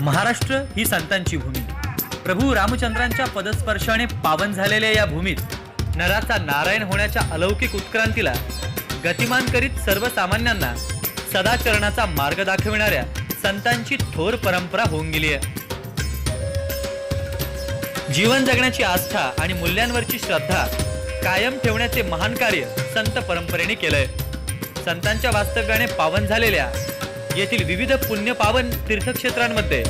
महाराष्ट्र ही संतांची भूमी. प्रभू रामचंद्रांच्या पदस्पर्शाने पावन झालेल्या या भूमीत नराचा नारायण होण्याच्या अलौकिक उत्क्रांतीला गतिमान करीत सर्वसामान्यांना सदाचरणाचा मार्ग दाखविणाऱ्या संतांची थोर परंपरा होऊन गेली आहे. जीवन जगण्याची आस्था आणि मूल्यांवरची श्रद्धा कायम ठेवण्याचे महान कार्य संत परंपरेने केलंय. संतांच्या वास्तव्याने पावन झालेल्या येथील विविध पुण्यपावन तीर्थक्षेत्रांमध्ये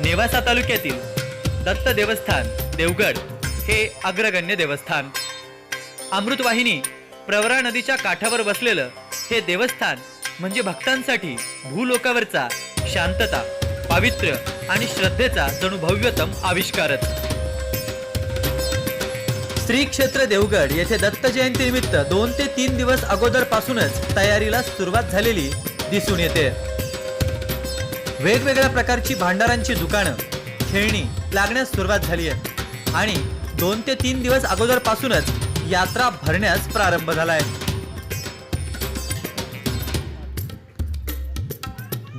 नेवासा तालुक्यातील दत्त देवस्थान देवगड हे अग्रगण्य देवस्थान. अमृतवाहिनी प्रवरा नदीच्या काठावर बसलेलं हे देवस्थान म्हणजे भक्तांसाठी भूलोकावरचा शांतता पावित्र्य आणि श्रद्धेचा जणू भव्यतम आविष्कारच. श्री क्षेत्र देवगड येथे दत्त जयंती निमित्त दोन ते तीन दिवस अगोदरपासूनच तयारीला सुरुवात झालेली दिसून येते. वेगवेगळ्या प्रकारची भांडारांची दुकानं खेळणी लागण्यास सुरुवात झाली आहे. आणि दोन ते तीन दिवस अगोदर पासूनच यात्रा भरण्यास प्रारंभ झालाय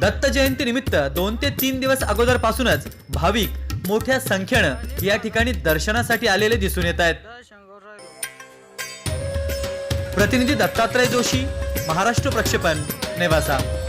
दत्त जयंती निमित्त दोन ते तीन दिवस अगोदर पासूनच भाविक मोठ्या संख्येनं या ठिकाणी दर्शनासाठी आलेले दिसून येत आहेत. प्रतिनिधी दत्तात्रय जोशी महाराष्ट्र प्रक्षेपण. ネバーさん。